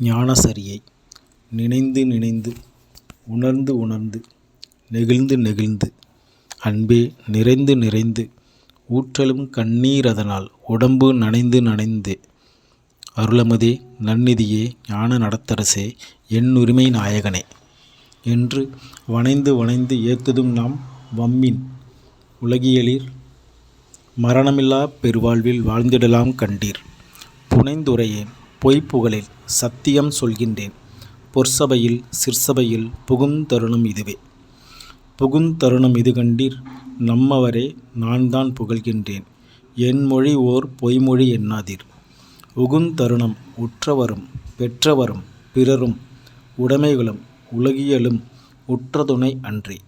ஞானசரியை நினைந்து நினைந்து உணர்ந்து உணர்ந்து நெகிழ்ந்து நெகிழ்ந்து அன்பே நிறைந்து நிறைந்து ஊற்றலும் கண்ணீர் அதனால் உடம்பு நனைந்து நனைந்தே. அருளமதே நன்னிதியே ஞான நடத்தரசே என்னுரிமை நாயகனே. என்று வணைந்து வணைந்து ஏத்ததும் நாம் வம்மின் உலகியலில் மரணமில்லா பெருவாழ்வில் வாழ்ந்திடலாம் கண்டீர். புனைந்துரையேன் பொய்ப்புகழில் சத்தியம் சொல்கின்றேன். பொற்சபையில் சிற்சபையில் புகுந்தருணம் இதுவே. புகுந்தருணம் இது கண்டீர் நம்மவரே நான் தான் புகழ்கின்றேன். என் மொழி ஓர் பொய்மொழி எண்ணாதீர். உகுந்தருணம் உற்றவரும் பெற்றவரும் பிறரும் உடைமைகளும் உலகியலும் உற்றதுணை அன்றே.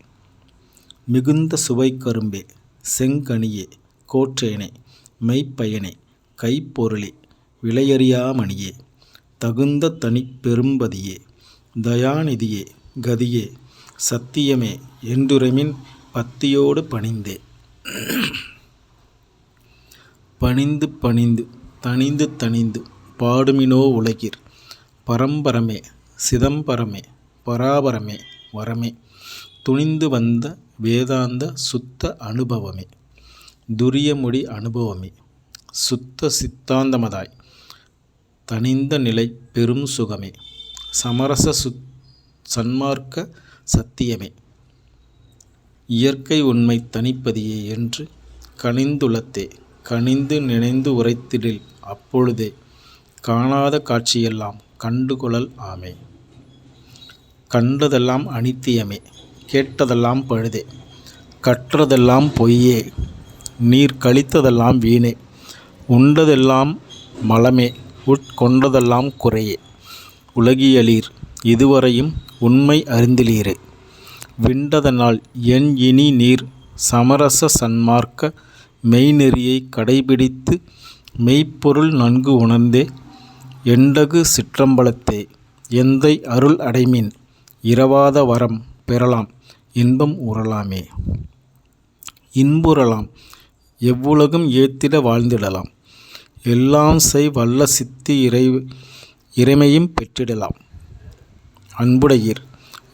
மிகுந்த சுவை கரும்பே செங்கனியே கோற்றேனே மெய்ப்பயனே கைப்பொருளே விலையறியா மணியே தகுந்த தனிப் பெரும்பதியே தயாநிதியே கதியே சத்தியமே என்றுரைமின் பத்தியோடு பணிந்தே. பணிந்து பணிந்து தணிந்து தணிந்து பாடுமினோ உலகிற் பரம்பரமே சிதம்பரமே பராபரமே வரமே துணிந்து வந்த வேதாந்த சுத்த அனுபவமே துரியமொழி அனுபவமே சுத்த சித்தாந்தமதாய். தனிந்த நிலை பெரும் சுகமே. சமரச சுத் சன்மார்க்க சத்தியமே. இயற்கை உண்மை தனிப்பதியே என்று கனிந்துளத்தே கனிந்து நினைந்து உரைத்திடில் அப்பொழுதே காணாத காட்சியெல்லாம் கண்டுகொளல் ஆமே. கண்டதெல்லாம் அனித்தியமே கேட்டதெல்லாம் பழுதே கற்றதெல்லாம் பொய்யே நீர் கழித்ததெல்லாம் வீணே உண்டதெல்லாம் மலமே உட்கொண்டதெல்லாம் குறையே. உலகியலீர் இதுவரையும் உண்மை அறிந்திலீரே. விண்டதனால் என் இனி நீர் சமரச சன்மார்க்க மெய்நெறியை கடைபிடித்து மெய்ப்பொருள் நன்கு உணர்ந்தே. எண்டகு சிற்றம்பலத்தே எந்தை அருள் அடைமின் இரவாத வரம் பெறலாம் இன்பம் உறலாமே. இன்புறலாம் எவ்வுலகும் ஏத்திட வாழ்ந்திடலாம். எல்லாம் செய் வல்ல சித்தி இறை இறைமையும் பெற்றிடலாம். அன்புடையீர்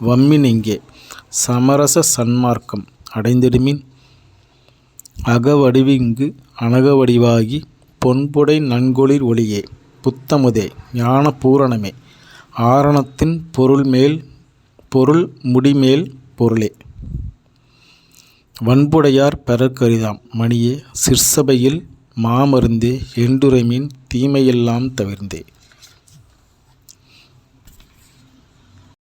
வம்மின் இங்கே சமரச சன்மார்க்கம் அடைந்திடுமின். அகவடிவிங்கு அனகவடிவாகி பொன்புடை நன்கொளிர் ஒளியே புத்தமுதே ஞான பூரணமே ஆரணத்தின் பொருள்மேல் பொருள் முடிமேல் பொருளே. வன்புடையார் பெறற்கரிதாம் மணியே சிற்சபையில் மாமருந்தே என்றுரைமின் தீமையெல்லாம் தவிர்ந்தே.